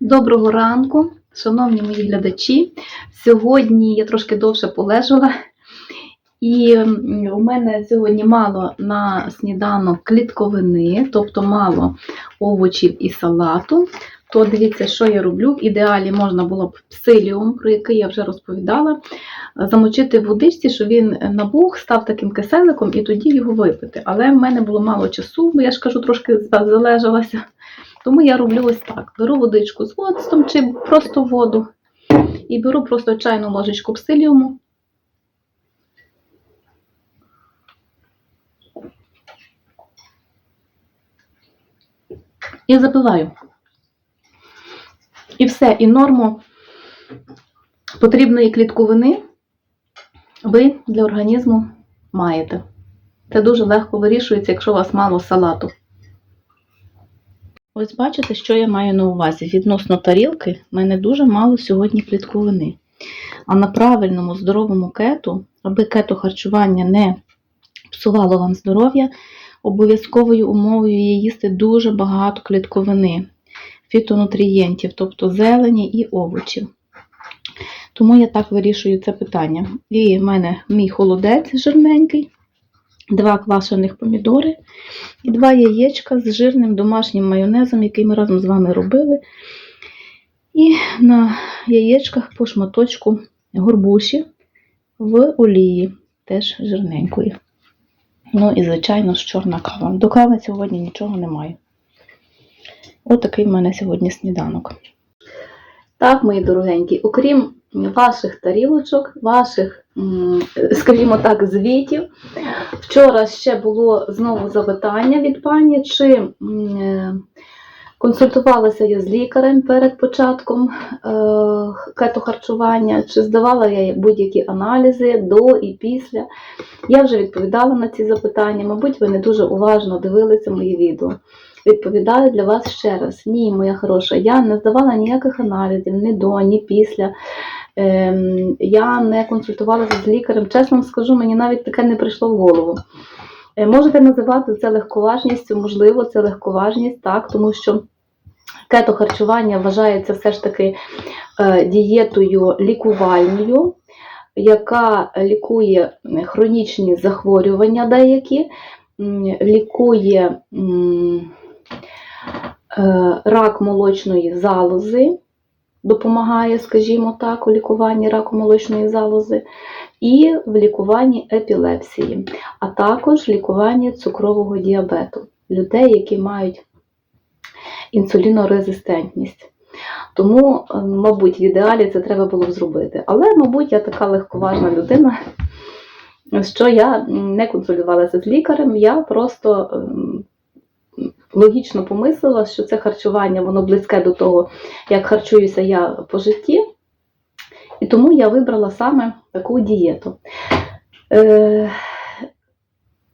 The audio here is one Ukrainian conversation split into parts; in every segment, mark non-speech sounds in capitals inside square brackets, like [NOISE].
Доброго ранку, шановні мої глядачі. Сьогодні я трошки довше полежала, і у мене сьогодні мало на сніданок клітковини, тобто мало овочів і салату. То дивіться, що я роблю. В ідеалі можна було б псиліум, про який я вже розповідала, замочити в водичці, щоб він набух, став таким киселиком і тоді його випити. Але в мене було мало часу, бо я ж кажу, трошки залежалася. Тому я роблю ось так: беру водичку з оцтом чи просто воду. І беру просто чайну ложечку псиліуму. І запиваю. І все, і норму потрібної клітковини ви для організму маєте. Це дуже легко вирішується, якщо у вас мало салату. Ось бачите, що я маю на увазі. Відносно тарілки, в мене дуже мало сьогодні клітковини. А на правильному здоровому кету, аби кето харчування не псувало вам здоров'я, обов'язковою умовою є їсти дуже багато клітковини, фітонутрієнтів, тобто зелені і овочів. Тому я так вирішую це питання. І в мене мій холодець жирненький, два квашених помідори і два яєчка з жирним домашнім майонезом, який ми разом з вами робили. І на яєчках по шматочку горбуші в олії, теж жирненької. Ну і, звичайно, ж чорна кава. До кави сьогодні нічого немає. Отакий в мене сьогодні сніданок. Так, мої дорогенькі, окрім ваших тарілочок, ваших, скажімо так, звітів, вчора ще було знову запитання від пані, чи е, консультувалася я з лікарем перед початком е, кетохарчування, чи здавала я будь-які аналізи до і після. Я вже відповідала на ці запитання, мабуть, ви не дуже уважно дивилися мої відео. Відповідаю для вас ще раз. Ні, моя хороша, я не здавала ніяких аналізів ні до, ні після. Ем, я не консультувалася з лікарем. Чесно скажу, мені навіть таке не прийшло в голову. Е, Можете називати це легковажністю, можливо, це легковажність, так, тому що кетохарчування вважається все ж таки е, дієтою лікувальною, яка лікує хронічні захворювання деякі, лікує е, рак молочної залози, допомагає, скажімо так, у лікуванні раку молочної залози, і в лікуванні епілепсії, а також лікуванні цукрового діабету людей, які мають інсулінорезистентність. Тому, е, мабуть, в ідеалі це треба було б зробити. Але, мабуть, я така легковажна людина, що я не консультувалася з лікарем, я просто ем, логічно помислила, що це харчування, воно близьке до того, як харчуюся я по житті. І тому я вибрала саме таку дієту. Е,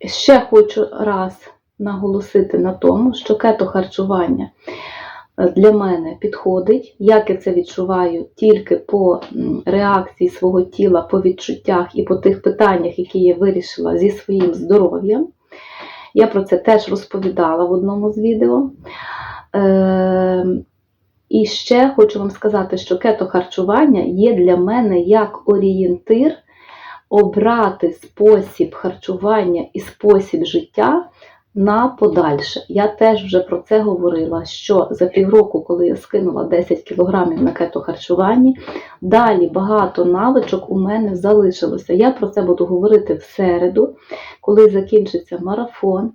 ще хочу раз наголосити на тому, що кетохарчування для мене підходить, як я це відчуваю тільки по реакції свого тіла, по відчуттях і по тих питаннях, які я вирішила зі своїм здоров'ям. Я про це теж розповідала в одному з відео. Е, і ще хочу вам сказати, що кетохарчування є для мене як орієнтир обрати спосіб харчування і спосіб життя на подальше. Я теж вже про це говорила, що за півроку, коли я скинула 10 кілограмів на кетохарчуванні, далі багато навичок у мене залишилося. Я про це буду говорити в середу, коли закінчиться марафон.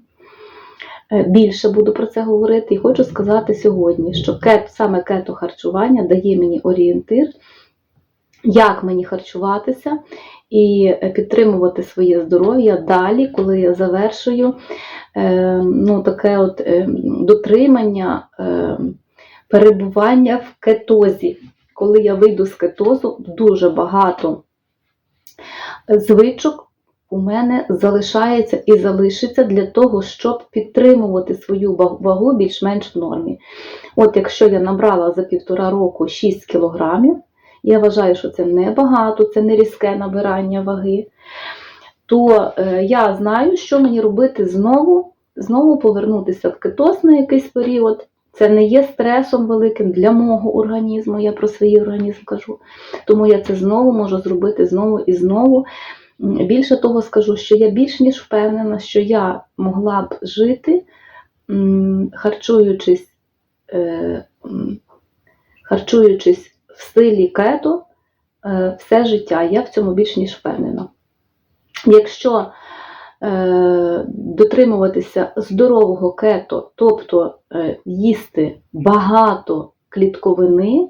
Е, Більше буду про це говорити і хочу сказати сьогодні, що кет, саме кетохарчування дає мені орієнтир, як мені харчуватися і е, підтримувати своє здоров'я далі, коли я завершую е, ну, таке от е, дотримання, перебування в кетозі. Коли я вийду з кетозу, дуже багато звичок у мене залишається і залишиться для того, щоб підтримувати свою вагу більш-менш в нормі. От якщо я набрала за півтора року 6 кілограмів, я вважаю, що це небагато, це не різке набирання ваги, то е, я знаю, що мені робити знову, знову повернутися в кетоз на якийсь період. Це не є стресом великим для мого організму, я про свій організм кажу. Тому я це знову можу зробити знову і знову. Більше того, скажу, що я більш ніж впевнена, що я могла б жити, харчуючись, е, харчуючись в стилі кето е, все життя. Я в цьому більш ніж впевнена. Якщо е, дотримуватися здорового кето, тобто е, їсти багато клітковини,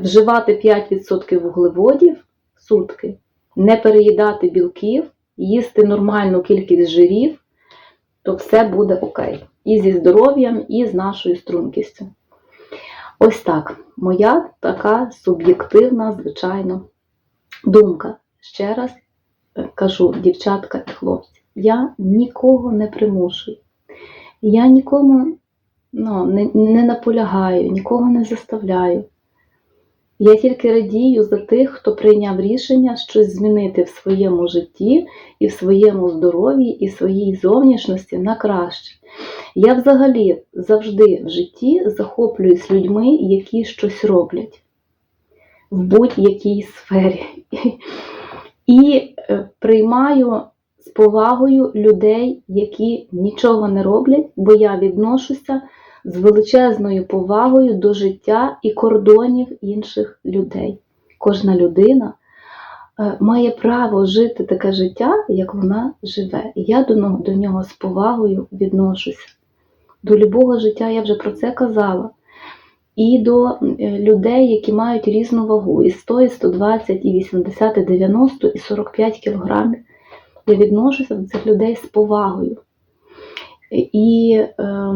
вживати 5% вуглеводів в сутки, не переїдати білків, їсти нормальну кількість жирів, то все буде окей. І зі здоров'ям, і з нашою стрункістю. Ось так, моя така суб'єктивна, звичайно, думка. Ще раз е, кажу, дівчатка і хлопці, я нікого не примушую. Я нікому ну, не, не наполягаю, нікого не заставляю. Я тільки радію за тих, хто прийняв рішення щось змінити в своєму житті і в своєму здоров'ї, і своїй зовнішності на краще. Я взагалі завжди в житті захоплююсь людьми, які щось роблять в будь-якій сфері. І е, приймаю з повагою людей, які нічого не роблять, бо я відношуся з величезною повагою до життя і кордонів інших людей. Кожна людина е, має право жити таке життя, як вона живе. Я до нього, до нього з повагою відношуся. До любого життя я вже про це казала. І до е, людей, які мають різну вагу, і 100, і 120, і 80, і 90, і 45 кілограмів. Я відношуся до цих людей з повагою. І, е,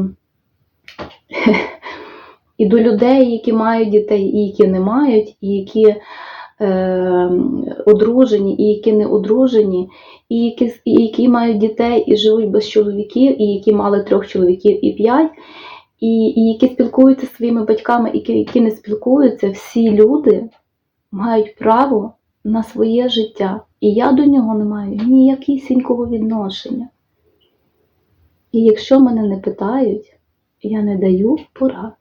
[LAUGHS] і до людей, які мають дітей, і які не мають, і які е, одружені, і які не одружені, і які, і які мають дітей і живуть без чоловіків, і які мали трьох чоловіків і п'ять, і, і які спілкуються зі своїми батьками, і які, які не спілкуються, всі люди мають право на своє життя. І я до нього не маю ніякісінького відношення. І якщо мене не питають, я не даю порад.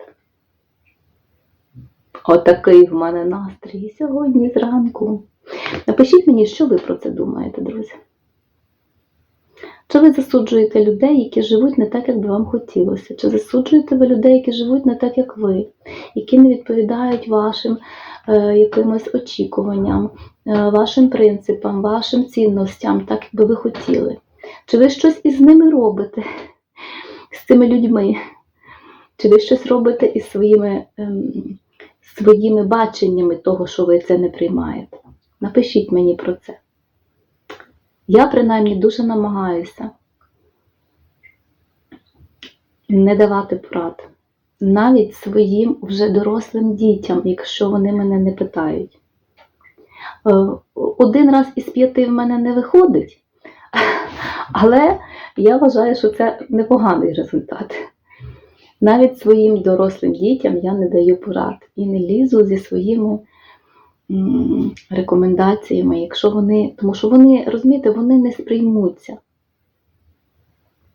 Отакий в мене настрій сьогодні зранку. Напишіть мені, що ви про це думаєте, друзі. Чи ви засуджуєте людей, які живуть не так, як би вам хотілося? Чи засуджуєте ви людей, які живуть не так, як ви, які не відповідають вашим е, якимось очікуванням, е, вашим принципам, вашим цінностям, так, як би ви хотіли? Чи ви щось із ними робите, з цими людьми? Чи ви щось робите із своїми, ем, своїми баченнями того, що ви це не приймаєте? Напишіть мені про це. Я принаймні дуже намагаюся не давати порад навіть своїм вже дорослим дітям, якщо вони мене не питають. Е, Один раз із п'яти в мене не виходить, [LAUGHS] але я вважаю, що це непоганий результат. Навіть своїм дорослим дітям я не даю порад і не лізу зі своїми рекомендаціями, якщо вони, тому що вони, розумієте, вони не сприймуться.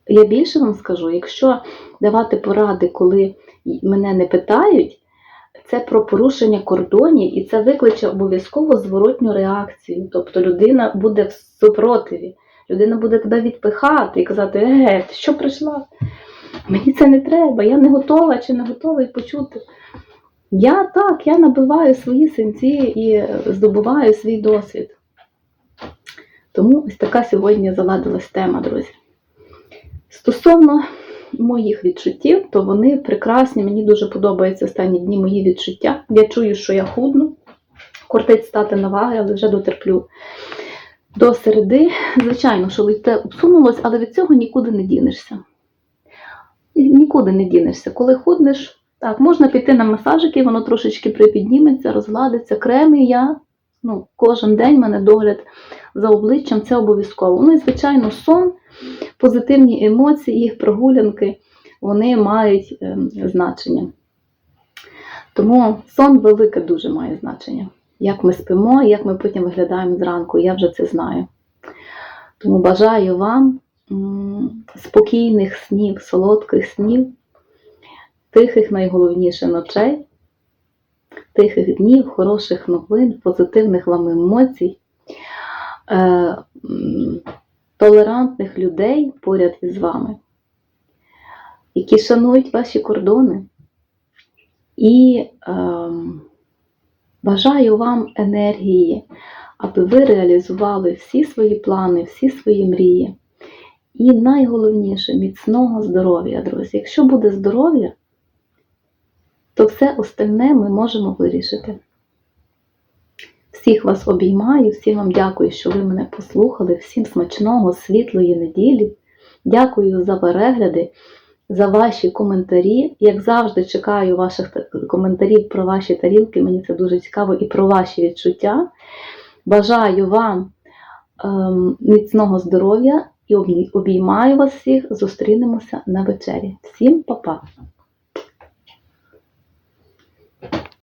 Я більше вам скажу, якщо давати поради, коли мене не питають, це про порушення кордонів і це викличе обов'язково зворотню реакцію. Тобто людина буде в супротиві, людина буде тебе відпихати і казати, еге, ти що прийшла? Мені це не треба, я не готова чи не готовий почути. Я так, я набиваю свої синці і здобуваю свій досвід. Тому ось така сьогодні заладилась тема, друзі. Стосовно моїх відчуттів, то вони прекрасні. Мені дуже подобаються останні дні мої відчуття. Я чую, що я худну, кортить стати на ваги, але вже дотерплю до середи. Звичайно, що лице обсунулось, але від цього нікуди не дінешся. Нікуди не дінешся. Коли худнеш, так, можна піти на масажики, воно трошечки припідніметься, розгладиться. Креми я, ну, кожен день в мене догляд за обличчям, це обов'язково. Ну і, звичайно, сон, позитивні емоції, їх прогулянки, вони мають е, значення. Тому сон велике дуже має значення. Як ми спимо, як ми потім виглядаємо зранку, я вже це знаю. Тому бажаю вам спокійних снів, солодких снів, тихих найголовніше ночей, тихих днів, хороших новин, позитивних вам емоцій, е, толерантних людей поряд із вами, які шанують ваші кордони. І ем, бажаю вам енергії, аби ви реалізували всі свої плани, всі свої мрії. І найголовніше міцного здоров'я, друзі. Якщо буде здоров'я, то все остальне ми можемо вирішити. Всіх вас обіймаю, всім вам дякую, що ви мене послухали. Всім смачного, світлої неділі. Дякую за перегляди, за ваші коментарі. Як завжди, чекаю ваших коментарів про ваші тарілки. Мені це дуже цікаво і про ваші відчуття. Бажаю вам ем, міцного здоров'я і обіймаю вас всіх. Зустрінемося на вечері. Всім па-па!